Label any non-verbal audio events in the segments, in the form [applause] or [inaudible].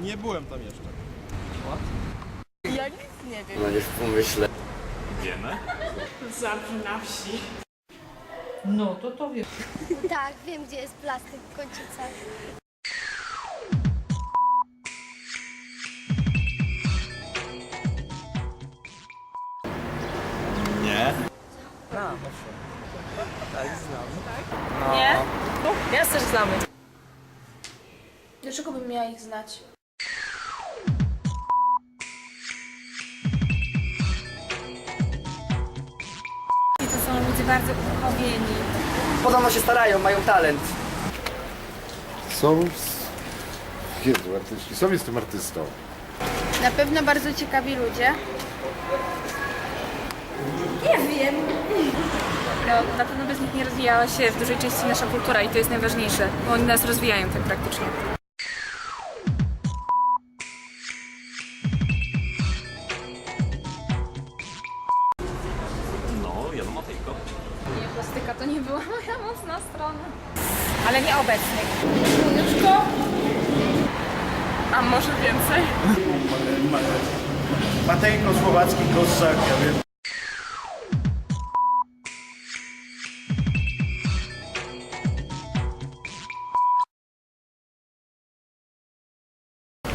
Nie byłem tam jeszcze. Ja nic nie wiem. No nie pomyślę. Wiemy? Zawsze na wsi. No to to wiem. [laughs] Tak, wiem gdzie jest plastik w końcicach. Nie. Nie? Ja też znamy. Dlaczego bym miała ich znać? Bardzo uchowieni. Podobno się starają, mają talent. Są... z- Jezu, artyści. Są jestem artystą. Na pewno bardzo ciekawi ludzie. No, na pewno bez nich nie rozwijała się w dużej części nasza kultura i to jest najważniejsze, bo oni nas rozwijają tak praktycznie. Nie była moja mocna strona. Ale nie obecnych. A może więcej? Matejko, Słowacki, Kossak, ja wiem.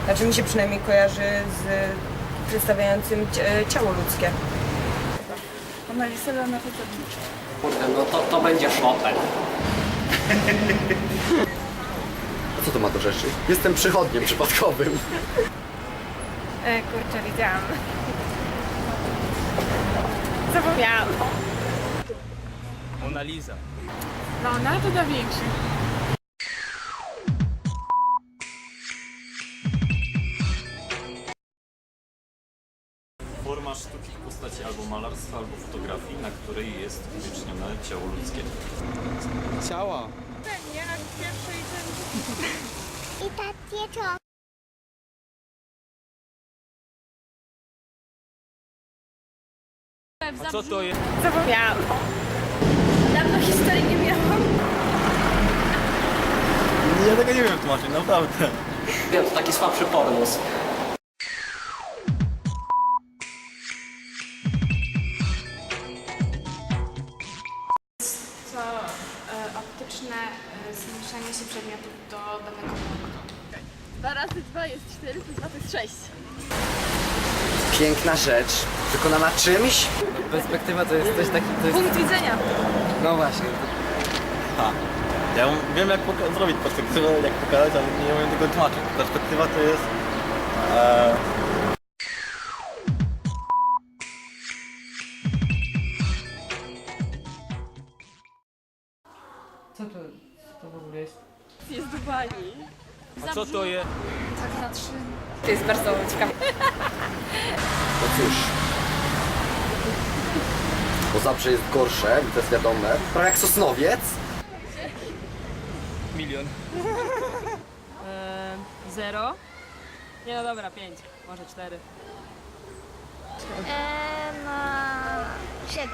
Znaczy mi się przynajmniej kojarzy z przedstawiającym cie- ciało ludzkie. Leonardo da Vinci. Kurde, no to, to będzie Chopin. A co to ma do rzeczy? Jestem przychodniem przypadkowym. E, kurczę, widziałam. Zapomniałam. Mona Lisa. Leonardo da Vinci. Forma sztuki w postaci albo malarstwa, albo fotografii, na której jest uwiecznione ciało ludzkie. Ciała. I takie to. A co to jest? Zapomniałam. Dawno historii nie miałam. Ja tego nie wiem tłumaczyć, naprawdę. Wiem, to taki słabszy pornos. E, optyczne e, się przedmiotów do danego punktu. 2 razy 2 jest 4, plus 2 to jest 6. Piękna rzecz, wykonana czymś? Perspektywa to jest coś takiego... To jest... Punkt widzenia. No właśnie. Ha. Ja wiem jak zrobić perspektywę, jak pokazać, ale nie umiem tego tłumaczyć. Perspektywa to jest... E, Co to, co to w ogóle jest? Jest do bani. a co to jest? Tak na trzy. To jest bardzo ciekawe. [laughs] No cóż. Bo zawsze jest gorsze, i to jest wiadome. Prawie jak Sosnowiec. Milion. [laughs] zero? Nie no dobra, pięć, może cztery. Eee, na 7.